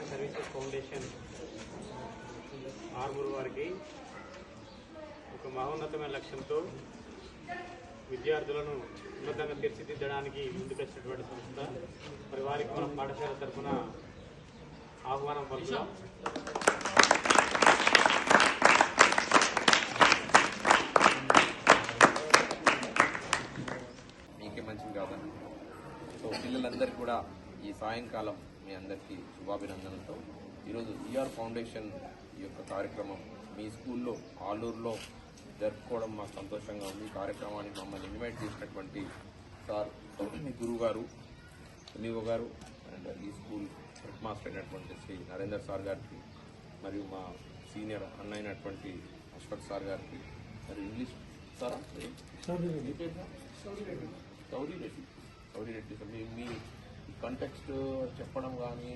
Services foundation Armoor వారికి ఒక మహోన్నతమైన లక్ష్యంతో విద్యార్థులను ఉన్నతంగా తీర్చిదిద్దడానికి ముందుకొచ్చినటువంటి సంస్థ. మరి వారికి మన పాఠశాల తరఫున ఆహ్వానం పలుకుతాం మీకే మంచిది కాదని సో పిల్లలందరికీ కూడా ఈ సాయంకాలం మీ అందరికీ శుభాభినందనలతో. ఈరోజు ఈఆర్ ఫౌండేషన్ ఈ యొక్క కార్యక్రమం మీ స్కూల్లో ఆలూరులో జరుపుకోవడం మాకు సంతోషంగా ఉంది. కార్యక్రమానికి మమ్మల్ని ఇన్వైట్ చేసినటువంటి సార్ మీ గురువు గారు ఎన్ఈఓ గారు అండ్ ఈ స్కూల్ హెడ్ మాస్టర్ అయినటువంటి శ్రీ నరేందర్ సార్ గారికి మరియు మా సీనియర్ అన్న అయినటువంటి అశ్వత్ సార్ గారికి మరి ఇంగ్లీష్ సారా? సార్? రెడ్డి. సౌరి? రెడ్డి. సౌరి. మీ కంటెక్స్ట్ చెప్పడం కానీ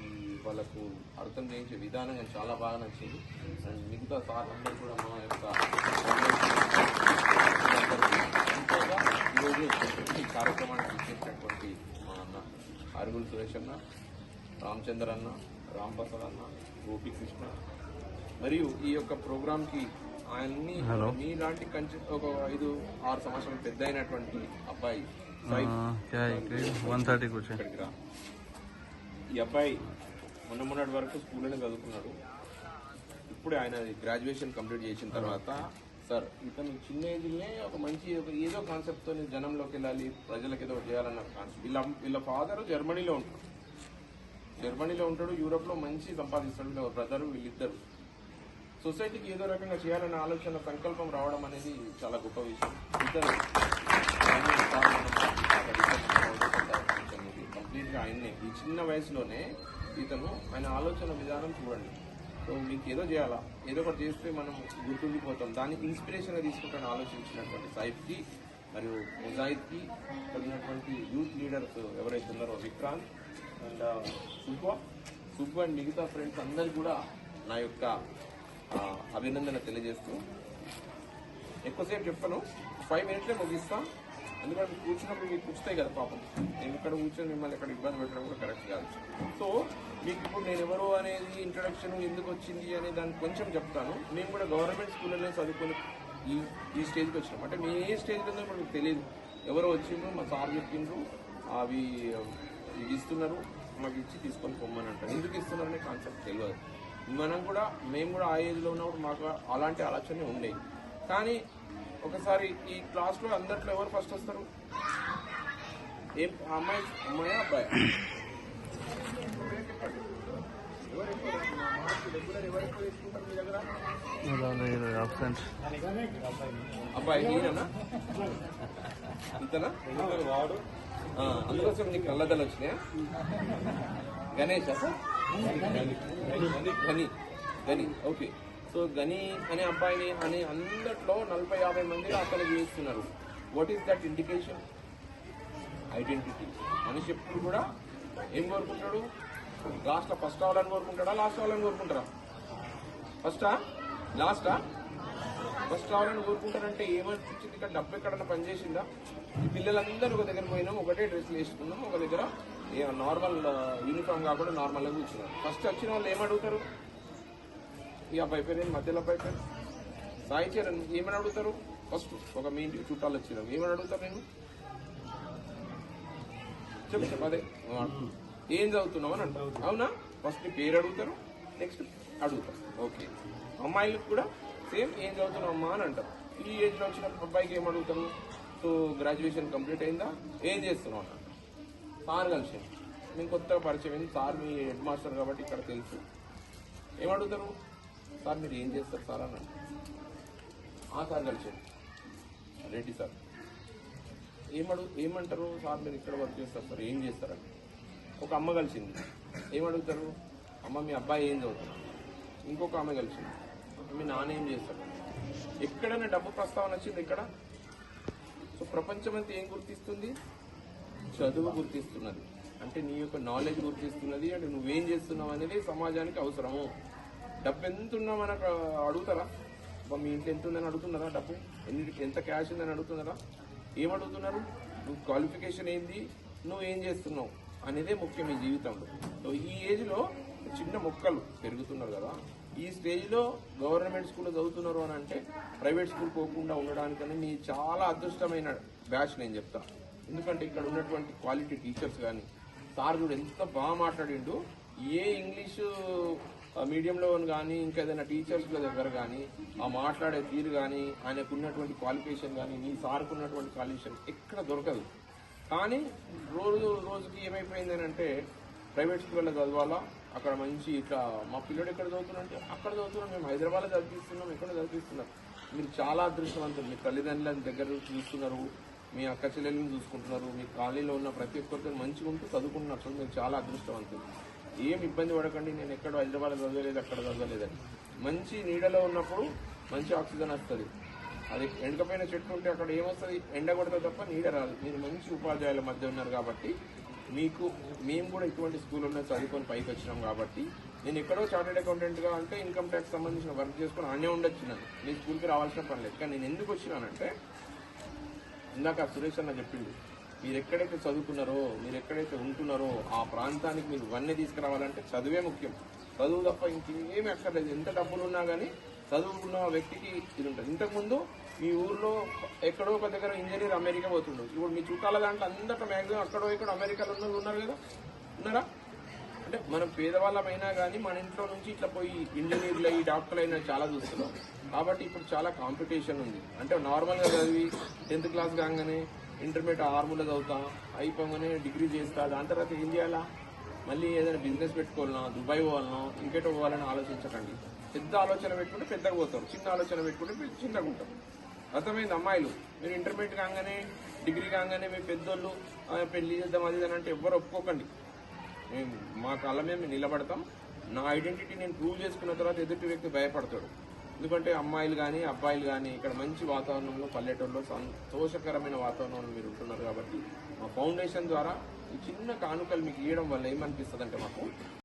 ఈ వాళ్ళకు అర్థం చేయించే విధానం నాకు చాలా బాగా నచ్చింది. అండ్ మిగతా సార్ అందరూ కూడా మా యొక్క ఈరోజు ఈ కార్యక్రమానికి ఇచ్చేసినటువంటి మా అన్న అరుగులు సురేష్ అన్న రామచంద్ర అన్న రాంప్రసాద్ అన్న గోపీకృష్ణ మరియు ఈ యొక్క ప్రోగ్రామ్కి ఆయన్ని మీలాంటి కంచి ఒక ఐదు ఆరు సంవత్సరాలు పెద్ద అయినటువంటి అబ్బాయి వన్ థర్టీకి వచ్చాయి ఈ అబ్బాయి మొన్న మొన్నటి వరకు స్కూల్లోనే చదువుకున్నాడు. ఇప్పుడు ఆయన గ్రాడ్యుయేషన్ కంప్లీట్ చేసిన తర్వాత సార్ ఇతను చిన్న ఏజ్లోనే ఒక మంచి ఒక ఏదో కాన్సెప్ట్తో జనంలోకి వెళ్ళాలి ప్రజలకు ఏదో చేయాలన్న కాన్సెప్ట్ వీళ్ళ వీళ్ళ ఫాదర్ జర్మనీలో ఉంటాడు. జర్మనీలో ఉంటాడు యూరోప్లో మంచి సంపాదిస్తాడు వీళ్ళ బ్రదర్ వీళ్ళిద్దరు. సొసైటీకి ఏదో రకంగా చేయాలనే ఆలోచన సంకల్పం రావడం అనేది చాలా గొప్ప విషయం. ఇద్దరు. కంప్లీట్గా ఆయన్నే ఈ చిన్న వయసులోనే ఇతను ఆయన ఆలోచన విధానం చూడండి. సో మీకు ఏదో చేయాలా? ఏదో ఒకటి చేస్తే మనం గుర్తుండిపోతాం. దాన్ని ఇన్స్పిరేషన్గా తీసుకుంటాను ఆలోచించినటువంటి సాయిబ్కి మరియు ముజాయిద్కి కలిగినటువంటి యూత్ లీడర్స్ ఎవరైతే ఉన్నారో విక్రాంత్ అండ్ సుబ్బ. సుబ్బ అండ్ మిగతా ఫ్రెండ్స్ అందరు కూడా నా యొక్క అభినందన తెలియజేస్తూ ఎక్కువసేపు చెప్పను. ఫైవ్ మినిట్లే ముగిస్తాను ఎందుకంటే మీకు కూర్చున్నప్పుడు మీకు కూర్చుతాయి కదా పాపం. నేను ఇక్కడ కూర్చొని మిమ్మల్ని ఇక్కడ ఇబ్బంది పెట్టడం కూడా కరెక్ట్ కాదు. సో మీకు ఇప్పుడు నేను ఎవరు అనేది ఇంట్రడక్షన్ ఎందుకు వచ్చింది అనే దాన్ని కొంచెం చెప్తాను. మేము కూడా గవర్నమెంట్ స్కూళ్ళలో చదువుకొని ఈ ఈ స్టేజ్కి వచ్చినాం. అంటే మేము ఏ స్టేజ్లో ఉందో మనకు తెలియదు. ఎవరో వచ్చిండ్రు మా సార్ చెప్పిండ్రు అవి ఇస్తున్నారు మాకు ఇచ్చి తీసుకొని పొమ్మని అంటారు. ఎందుకు ఇస్తున్నారు అనే కాన్సెప్ట్ తెలియదు. మనం కూడా మేము కూడా ఆ ఏజ్లో ఉన్నప్పుడు మాకు అలాంటి ఆలోచనలు ఉండేవి కానీ ఒకసారి ఈ క్లాస్లో అందరిలో ఎవరు ఫస్ట్ వస్తారు? ఏం అమ్మాయి అమ్మాయి అబ్బాయి? ఎవరు ఎక్కువ మా మార్కులు రెగ్యులర్ అబ్బాయి ఈయననా? ఇంతనా? వాడు అందుకోసం నీకు కళ్ళదలు వచ్చినాయా? గణేష్? గని గని ఓకే. సో గని అనే అబ్బాయిని అని అందట్లో నలభై యాభై మంది అతను చేస్తున్నారు what is that indication identity మనిషి ఎప్పుడు కూడా ఏం కోరుకుంటాడు? లాస్ట్ ఫస్ట్ అవ్వాలని కోరుకుంటాడా? లాస్ట్ అవ్వాలని కోరుకుంటారా? ఫస్టా లాస్టా ఫస్ట్ రావాలని కోరుకుంటారంటే ఏమనిపించింది? ఇక్కడ డబ్బు ఎక్కడన్నా పనిచేసిందా? ఈ పిల్లలందరూ ఒక దగ్గర పోయినాం ఒకటే డ్రెస్లు వేసుకున్నాం ఒక దగ్గర నార్మల్ యూనిఫామ్ కాకుండా నార్మల్గా కూర్చున్నాం ఫస్ట్ వచ్చిన వాళ్ళు ఏమడుగుతారు ఈ అబ్బాయి పేరు? మధ్యలో అబ్బాయి పేరు? ఏమని అడుగుతారు? ఫస్ట్ ఒక మీ ఇంటికి చుట్టాలు వచ్చినాం ఏమని అడుగుతారు నేను? చెప్పు చెప్పు అదే. ఏం చదువుతున్నావు అని అంటారు. అవునా? ఫస్ట్ నీ పేరు అడుగుతారు. నెక్స్ట్ అడుగుతారు. ఓకే అమ్మాయిలకు కూడా సేమ్ ఏం చదువుతున్నావు అమ్మా అని అంటారు. ఈ ఏజ్లో వచ్చిన అబ్బాయికి ఏం అడుగుతారు? సో గ్రాడ్యుయేషన్ కంప్లీట్ అయిందా? ఏం చేస్తున్నావు అన్న? సార్ కలిసి. మేము కొత్తగా పరిచయం అయింది. సార్ మీ హెడ్ మాస్టర్ కాబట్టి ఇక్కడ తెలుసు. ఏం అడుగుతారు? సార్ మీరు ఏం చేస్తారు సార్ అన్న ఆ సార్ కలిసాడు రెడ్డి సార్. ఏమడు ఏమంటారు సార్ మీరు ఇక్కడ వర్క్ చేస్తారు సార్? ఏం చేస్తారని ఒక అమ్మ కలిసింది. ఏమడుగుతారు? అమ్మ మీ అబ్బాయి ఏం చదువుతున్నారు ఇంకొక ఆమె కలిసింది. మీ నాన్న ఏం చేస్తాడు ఎక్కడైనా డబ్బు ప్రస్తావన వచ్చింది ఇక్కడ? సో ప్రపంచం అంతా ఏం గుర్తిస్తుంది? చదువు గుర్తిస్తున్నది. అంటే నీ యొక్క నాలెడ్జ్ గుర్తిస్తున్నది. అంటే నువ్వేం చేస్తున్నావు అనేది సమాజానికి అవసరము. డబ్బు ఎంత ఉన్నా మనకు అడుగుతారా? అబ్బా, మీ ఇంట్లో ఎంత ఉందని అడుగుతున్నారా డబ్బు? ఎన్నిటికి ఎంత క్యాష్ ఉందని అడుగుతున్నారా? ఏం అడుగుతున్నారు నువ్వు క్వాలిఫికేషన్ ఏంది? నువ్వు ఏం చేస్తున్నావు? అనేదే ముఖ్యం ఈ జీవితంలో. సో ఈ ఏజ్లో చిన్న మొక్కలు పెరుగుతున్నారు కదా. ఈ స్టేజ్లో గవర్నమెంట్ స్కూల్లో చదువుతున్నారు అని అంటే ప్రైవేట్ స్కూల్ పోకుండా ఉండడానికని నీ చాలా అదృష్టమైన బ్యాచ్ నేను చెప్తా. ఎందుకంటే ఇక్కడ ఉన్నటువంటి క్వాలిటీ టీచర్స్ కానీ సార్ కూడా ఎంత బాగా మాట్లాడిండు. ఏ ఇంగ్లీషు మీడియంలో కానీ ఇంకా ఏదైనా టీచర్స్ దగ్గర కానీ ఆ మాట్లాడే తీరు కానీ ఆయనకు ఉన్నటువంటి క్వాలిఫికేషన్ కానీ నీ సార్కు ఉన్నటువంటి క్వాలిఫికేషన్ ఎక్కడ దొరకదు. కానీ రోజు రోజుకి ఏమైపోయింది అంటే ప్రైవేట్ స్కూల్లో చదవాలా అక్కడ మంచి ఇట్లా మా పిల్లడు ఎక్కడ చదువుతున్నారంటే అక్కడ చదువుతున్నాం మేము హైదరాబాద్లో చదివిస్తున్నాం ఎక్కడ చదివిస్తున్నాం. మీరు చాలా అదృష్టవంతులు మీ తల్లిదండ్రుల దగ్గర చూస్తున్నారు మీ అక్క చెల్లెల్ని చూసుకుంటున్నారు మీ కాలనీలో ఉన్న ప్రతి ఒక్కరితో మంచిగా ఉంటూ చదువుకుంటున్నారు మీరు చాలా అదృష్టవంతులు. ఏం ఇబ్బంది పడకండి నేను ఎక్కడ హైదరాబాద్ చదవలేదు అక్కడ చదవలేదని మంచి నీడలో ఉన్నప్పుడు మంచి ఆక్సిజన్ వస్తుంది. అది ఎండకపోయిన చెట్టు ఉంటే అక్కడ ఏమొస్తుంది? ఎండ కొడితే తప్ప నీడ రాదు. మీరు మంచి ఉపాధ్యాయుల మధ్య ఉన్నారు కాబట్టి మీకు మేము కూడా ఇటువంటి స్కూల్లో చదువుకొని పైకి వచ్చినాం కాబట్టి నేను ఎక్కడో చార్టెడ్ అకౌంటెంట్గా అంటే ఇన్కమ్ ట్యాక్స్ సంబంధించిన వర్క్ చేసుకుని ఆనే ఉండొచ్చు నేను మీ స్కూల్కి రావాల్సిన పని లేదు. కానీ నేను ఎందుకు వచ్చినానంటే ఇందాక సురేష్ అన్న చెప్పింది మీరు ఎక్కడైతే చదువుకున్నారో మీరు ఎక్కడైతే ఉంటున్నారో ఆ ప్రాంతానికి మీరు వన్నె తీసుకురావాలంటే చదువే ముఖ్యం. చదువు తప్ప ఇంకేమీ అక్కర్లేదు. ఎంత డబ్బులు ఉన్నా కానీ చదువుకున్న వ్యక్తికి ఇది ఉంటుంది. ఇంతకుముందు మీ ఊర్లో ఎక్కడో ఒక దగ్గర ఇంజనీర్ అమెరికా పోతుండదు ఇప్పుడు మీ చుట్టాల దాంట్లో అందరికీ మ్యాక్సిమం అక్కడో ఇక్కడ అమెరికాలో ఉన్నది ఉన్నారు కదా? ఉన్నారా? అంటే మనం పేదవాళ్ళమైనా కానీ మన ఇంట్లో నుంచి ఇట్లా పోయి ఇంజనీర్లు అయ్యి డాక్టర్లు అయినా చాలా చూస్తున్నాం. కాబట్టి ఇప్పుడు చాలా కాంపిటీషన్ ఉంది. అంటే నార్మల్గా చదివి టెన్త్ క్లాస్ కాగానే ఇంటర్మీడియట్ ఆర్మూలో చదువుతాం అయిపోగానే డిగ్రీ చేస్తా దాని తర్వాత ఏం చేయాలా? మళ్ళీ ఏదైనా బిజినెస్ పెట్టుకోవాలన్నా దుబాయ్ పోవాలన్నా ఇంకేటో పోవాలని ఆలోచించకండి. పెద్ద ఆలోచన పెట్టుకుంటే పెద్దగా పోతారు చిన్న ఆలోచన పెట్టుకుంటే చిన్నగా ఉంటారు. అర్థమైంది అమ్మాయిలు? మీరు ఇంటర్మీడియట్ కాగానే డిగ్రీ కాగానే మీ పెద్దోళ్ళు పెళ్ళి చేద్దాం అది అంటే ఎవ్వరు ఒప్పుకోకండి. మేము మా కళ్ళ మేము నిలబడతాం. నా ఐడెంటిటీ నేను ప్రూవ్ చేసుకున్న తర్వాత ఎదుటి వ్యక్తి భయపడతాడు. ఎందుకంటే అమ్మాయిలు కానీ అబ్బాయిలు కానీ ఇక్కడ మంచి వాతావరణంలో పల్లెటూరులో సంతోషకరమైన వాతావరణంలో మీరు ఉంటున్నారు కాబట్టి మా ఫౌండేషన్ ద్వారా ఈ చిన్న కానుకలు మీకు ఇవ్వడం వల్ల ఏమనిపిస్తుంది అంటే మాకు